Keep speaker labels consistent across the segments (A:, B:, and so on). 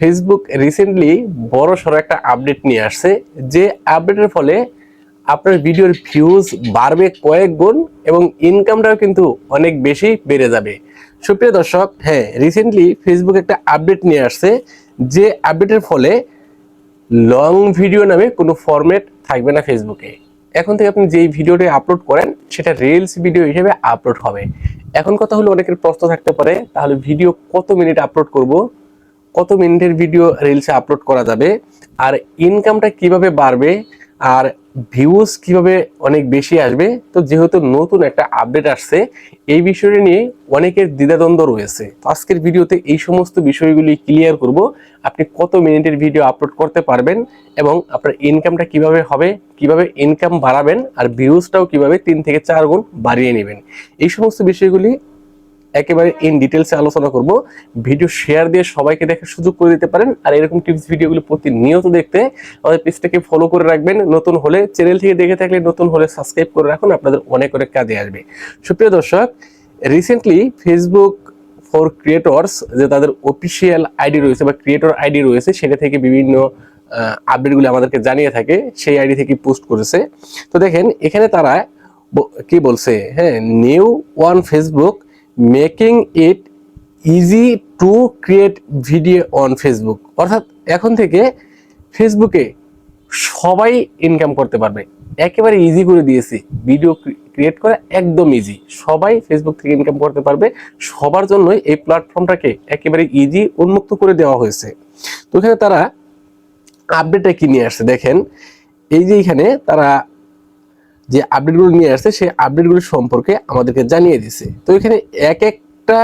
A: Facebook recently বড় সড়ো একটা আপডেট নিয়ে আসছে। যে আপডেটের ফলে আপনার ভিডিওর ভিউজ বাড়বে কয়েক গুণ এবং ইনকামটাও কিন্তু অনেক বেশি বেড়ে যাবে। সুপ্রিয় দর্শক হ্যাঁ রিসেন্টলি ফেসবুক একটা আপডেট নিয়ে আসছে। যে আপডেটের ফলে লং ভিডিও নামে কোনো ফরম্যাট থাকবে না ফেসবুকে এখন থেকে আপনি যেই ভিডিওটি আপলোড করেন, সেটা রিলস ভিডিও হিসেবে আপলোড হবে। এখন কথা হলো অনেকের প্রশ্ন থাকতে পারে, তাহলে ভিডিও কত মিনিট আপলোড করব? কত মিনিটের ভিডিও রিলসে আপলোড করা যাবে, আর ইনকামটা কীভাবে বাড়বে, আর ভিউজ কীভাবে অনেক বেশি আসবে, তো যেহেতু নতুন একটা আপডেট আসছে, এই বিষয়টি নিয়ে অনেকের দ্বিধাদ্বন্দ্ব রয়েছে। তো আজকের ভিডিওতে এই সমস্ত বিষয়গুলি ক্লিয়ার করব, আপনি কত মিনিটের ভিডিও আপলোড করতে পারবেন, এবং আপনার ইনকামটা কীভাবে হবে, কীভাবে ইনকাম বাড়াবেন, আর ভিউজটাও কীভাবে তিন থেকে চার গুণ বাড়িয়ে নেবেন। এই সমস্ত বিষয়গুলি একেবারে ইন ডিটেলসে আলোচনা করব। ভিডিও শেয়ার দিয়ে সবাইকে দেখার সুযোগ করে দিতে পারেন। আর এরকম টিপস ভিডিওগুলো প্রতিনিয়ত দেখতে আমাদের পেজটাকে ফলো করে রাখবেন। নতুন হলে চ্যানেল থেকে দেখে থাকলে নতুন হলে সাবস্ক্রাইব করে রাখুন। আপনাদের অনেক অনেক কাজে আসবে। সুপ্রিয় দর্শক রিসেন্টলি ফেসবুক ফর ক্রিয়েটর্স যে তাদের অফিসিয়াল আইডি রয়েছে বা ক্রিয়েটর আইডি রয়েছে, সেটা থেকে বিভিন্ন আপডেটগুলো আমাদেরকে জানিয়ে থাকে। সেই আইডি থেকে পোস্ট করেছে। তো দেখেন, এখানে তারা কি বলছে? হ্যাঁ new one Facebook making it easy to create video on Facebook অর্থাৎ এখন থেকে ফেসবুকে সবাই ইনকাম করতে পারবে। একেবারে ইজি করে দিয়েছি। ভিডিও ক্রিয়েট করা একদম ইজি সবাই ফেসবুক থেকে ইনকাম করতে পারবে। সবার জন্যই এই প্ল্যাটফর্মটাকে একেবারে ইজি উন্মুক্ত করে দেওয়া হয়েছে। তো এখানে তারা আপডেটটা কি নিয়ে আসছে? দেখেন, এই যে এখানে তারা যে আপডেটগুলো নিয়ে আসছে, সেই আপডেটগুলো সম্পর্কে আমাদেরকে জানিয়ে দিছে। তো এখানে এক একটা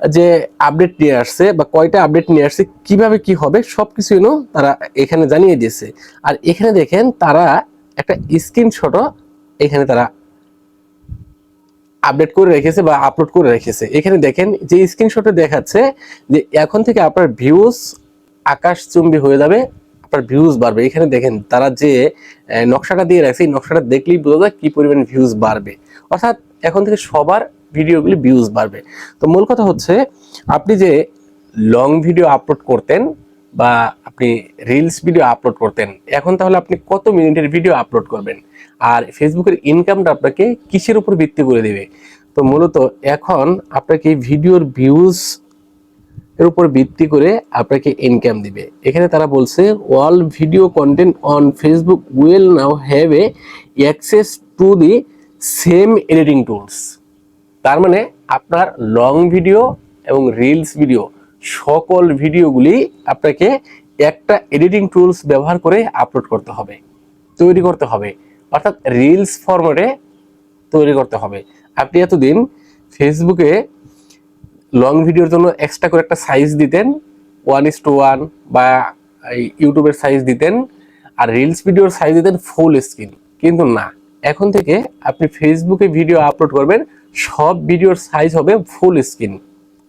A: যে আপডেট নিয়ে আসছে বা কয়টা আপডেট নিয়ে আসছে, কীভাবে কি হবে সবকিছু যেন তারা এখানে জানিয়ে দিয়েছে। আর এখানে দেখেন, তারা একটা স্ক্রিনশটও এখানে তারা আপডেট করে রেখেছে বা আপলোড করে রেখেছে। এখানে দেখেন, যে স্ক্রিনশটে দেখাচ্ছে যে এখন থেকে আপনার ভিউজ আকাশচুম্বী হয়ে যাবে আপনার ভিউজ বাড়বে। এখানে দেখেন, তারা যে নকশাটা দিয়ে রাখছে, এই নকশাটা দেখলেই বোঝা যায় কী পরিমাণ ভিউজ বাড়বে। অর্থাৎ এখন থেকে সবার ভিডিওগুলি ভিউজ বাড়বে। তো মূল কথা হচ্ছে, আপনি যে লং ভিডিও আপলোড করতেন বা আপনি রিলস ভিডিও আপলোড করতেন, এখন তাহলে আপনি কত মিনিটের ভিডিও আপলোড করবেন? আর ফেসবুকের ইনকামটা আপনাকে কিসের উপর ভিত্তি করে দেবে? তো মূলত এখন আপনাকে ভিডিওর ভিউজ এর উপর ভিত্তি করে আপনাকে ইনকাম দিবে। এখানে তারা বলছে all video content on Facebook will now have a access to the same editing tools তার মানে আপনার লং ভিডিও এবং রিলস ভিডিও সকল ভিডিওগুলি আপনাকে একটা এডিটিং টুলস ব্যবহার করে আপলোড করতে হবে, তৈরি করতে হবে। অর্থাৎ রিলস ফরম্যাটে তৈরি করতে হবে। আপনি এতদিন ফেসবুকে লং ভিডিওর জন্য এক্সট্রা করে একটা সাইজ দিতেন ওয়ান ইস টু ওয়ান বা ইউটিউবের সাইজ দিতেন আর রিলস ভিডিওর সাইজ দিতেন ফুল স্ক্রিন কিন্তু না, এখন থেকে আপনি ফেসবুকে ভিডিও আপলোড করবেন, সব ভিডিওর সাইজ হবে ফুল স্ক্রিন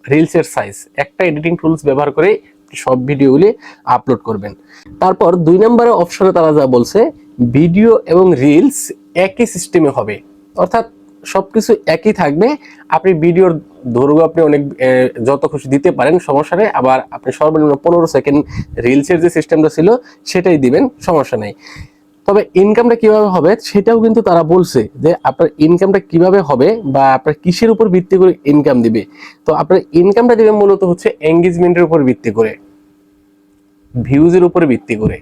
A: রিলসের সাইজ একটা এডিটিং টুলস ব্যবহার করে সব ভিডিওগুলি আপলোড করবেন। তারপর দুই নম্বরের অপশনে তারা যা বলছে ভিডিও এবং রিলস একই সিস্টেমে হবে। অর্থাৎ সবকিছু একই থাকবে। আপনি ভিডিওর দৈর্ঘ্য আপনি অনেক যত খুশি দিতে পারেন, সমস্যা নেই। আবার আপনি সর্বনিম্ন পনেরো সেকেন্ড রিলসের যে সিস্টেমটা ছিল, সেটাই দিবেন, সমস্যা নেই। তবে ইনকামটা কীভাবে হবে, সেটাও কিন্তু তারা বলছে যে আপনার ইনকামটা কীভাবে হবে বা আপনার কিসের উপর ভিত্তি করে ইনকাম দিবে। তো আপনার ইনকামটা দিবে মূলত হচ্ছে এঙ্গেজমেন্টের উপর ভিত্তি করে ভিউজের উপর ভিত্তি করে।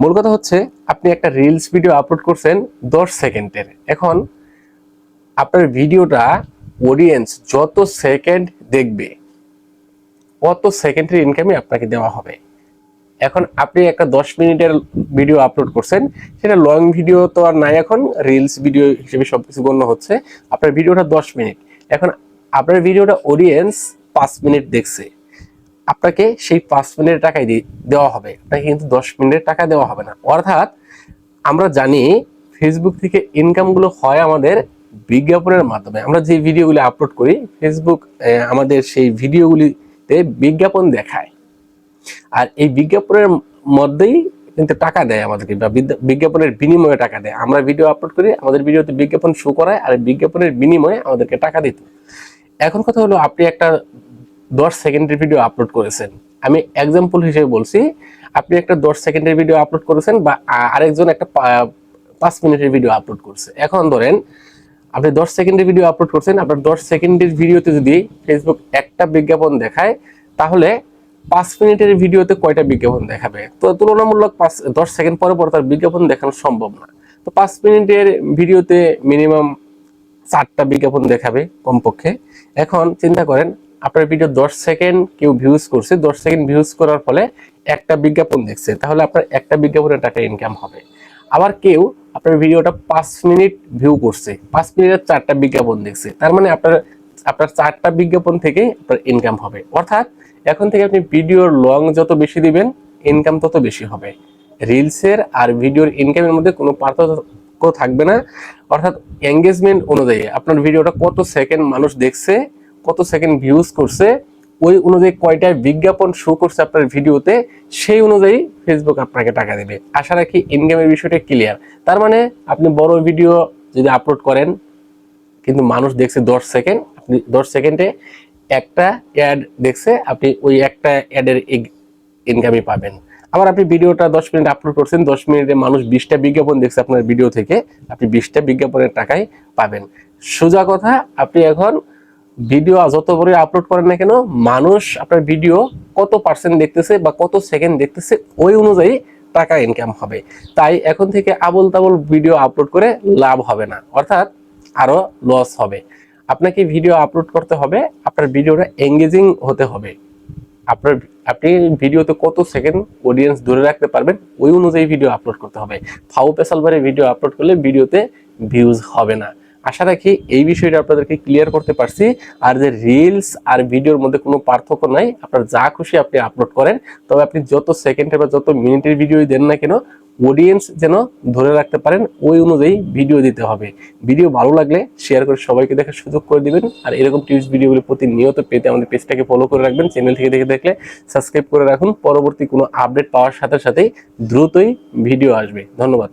A: মূল কথা হচ্ছে, আপনি একটা রিলস ভিডিও আপলোড করছেন দশ সেকেন্ডের। এখন আপনার ভিডিওটা অডিয়েন্স যত সেকেন্ড দেখবে, কত সেকেন্ডের ইনকামই আপনাকে দেওয়া হবে। এখন আপনি একটা দশ মিনিটের ভিডিও আপলোড করছেন, সেটা লং ভিডিও তো আর নাই এখন রিলস ভিডিও হিসেবে সব কিছু গণ্য হচ্ছে। আপনার ভিডিওটা দশ মিনিট। এখন আপনার ভিডিওটা অডিয়েন্স পাঁচ মিনিট দেখছে। আপনাকে সেই পাঁচ মিনিটের টাকাই দেওয়া হবে। আপনাকে কিন্তু দশ মিনিটের টাকা দেওয়া হবে না। অর্থাৎ আমরা জানি ফেসবুক থেকে ইনকামগুলো হয় আমাদের বিজ্ঞাপনের মাধ্যমে আমরা যে ভিডিওগুলি আপলোড করি ফেসবুক আমাদের সেই ভিডিওগুলিতে বিজ্ঞাপন দেখায়। আর এই বিজ্ঞাপনের মধ্যেই কিন্তু টাকা দেয় আমাদেরকে, বা বিজ্ঞাপনের বিনিময়ে টাকা দেয়। আমরা ভিডিও আপলোড করি, আমাদের ভিডিওতে বিজ্ঞাপন শো করায়, আর বিজ্ঞাপনের বিনিময়ে আমাদেরকে টাকা দিত। এখন কথা হলো, আপনি একটা দশ সেকেন্ডের ভিডিও আপলোড করেছেন। আমি এক্সাম্পল হিসেবে বলছি, আপনি একটা দশ সেকেন্ডের ভিডিও আপলোড করেছেন, বা আরেকজন একটা পাঁচ মিনিটের ভিডিও আপলোড করছে। এখন ধরেন আপনি দশ সেকেন্ডের ভিডিও আপলোড করছেন, আপনার দশ সেকেন্ডের ভিডিওতে যদি ফেসবুক একটা বিজ্ঞাপন দেখায়, তাহলে পাঁচ মিনিটের ভিডিওতে কয়টা বিজ্ঞাপন দেখাবে? তো তুলনামূলক পাঁচ, দশ সেকেন্ড পরে পর তার বিজ্ঞাপন দেখানো সম্ভব না। তো পাঁচ মিনিটের ভিডিওতে মিনিমাম চারটা বিজ্ঞাপন দেখাবে কমপক্ষে। এখন চিন্তা করেন, আপনার ভিডিও দশ সেকেন্ড কেউ ভিউজ করছে, দশ সেকেন্ড ভিউজ করার ফলে একটা বিজ্ঞাপন দেখছে, তাহলে আপনার একটা বিজ্ঞাপনের টাকা ইনকাম হবে। আবার কেউ আপনার ভিডিওটা পাঁচ মিনিট ভিউ করছে। পাঁচ মিনিটের চারটা বিজ্ঞাপন দেখছে। তার মানে আপনার আপনার চারটা বিজ্ঞাপন থেকে আপনার ইনকাম হবে। অর্থাৎ এখন থেকে আপনি ভিডিওর লং যত বেশি দিবেন ইনকাম তত বেশি হবে। রিলসের আর ভিডিওর ইনকামের মধ্যে কোনো পার্থক্য থাকবে না। অর্থাৎ এঙ্গেজমেন্ট অনুযায়ী আপনার ভিডিওটা কত সেকেন্ড মানুষ দেখছে, কত সেকেন্ড ভিউজ করছে ওই অনুযায়ী কয়টা বিজ্ঞাপন শো করছে আপনার ভিডিওতে সেই অনুযায়ী ফেসবুক আপনাকে টাকা দেবে। আশা রাখি ইনকামের বিষয়টা ক্লিয়ার তার মানে আপনি বড় ভিডিও যদি আপলোড করেন, কিন্তু মানুষ দেখছে দশ সেকেন্ড আপনি দশ সেকেন্ডে একটা অ্যাড দেখছে, আপনি ওই একটা অ্যাডের ইনকামই পাবেন। আবার আপনি ভিডিওটা দশ মিনিট আপলোড করছেন, দশ মিনিটে মানুষ বিশটা বিজ্ঞাপন দেখছে আপনার ভিডিও থেকে, আপনি বিশটা বিজ্ঞাপনের টাকাই পাবেন। সোজা কথা, আপনি এখন ভিডিও যত বড় আপলোড করেন না কেন, মানুষ আপনার ভিডিও কত পার্সেন্ট দেখতেছে বা কত সেকেন্ড দেখতেছে, ওই অনুযায়ী টাকা ইনকাম হবে। তাই এখন থেকে আবল তাবল ভিডিও আপলোড করে লাভ হবে না, অর্থাৎ আরও লস হবে। আপনাকে ভিডিও আপলোড করতে হবে, আপনার ভিডিওটা এঙ্গেজিং হতে হবে। আপনার, আপনি ভিডিওতে কত সেকেন্ড অডিয়েন্স ধরে রাখতে পারবেন, ওই অনুযায়ী ভিডিও আপলোড করতে হবে। ফাউ পেশাল ভিডিও আপলোড করলে ভিডিওতে ভিউজ হবে না। আশা রাখি এই বিষয়টা আপনাদেরকে ক্লিয়ার করতে পারছি। আর যে রিলস আর ভিডিওর মধ্যে কোনো পার্থক্য নাই, আপনার যা খুশি আপনি আপলোড করেন। তবে আপনি যত সেকেন্ডের বা যত মিনিটের ভিডিও দেন না কেন অডিয়েন্স যেন ধরে রাখতে পারেন, ওই অনুযায়ী ভিডিও দিতে হবে। ভিডিও ভালো লাগলে শেয়ার করে সবাইকে দেখার সুযোগ করে দিবেন। আর এরকম টিপস ভিডিওগুলো প্রতিনিয়ত পেতে আমাদের পেজটাকে ফলো করে রাখবেন চ্যানেল থেকে দেখে দেখলে সাবস্ক্রাইব করে রাখুন। পরবর্তী কোনো আপডেট পাওয়ার সাথে সাথেই দ্রুতই ভিডিও আসবে। ধন্যবাদ।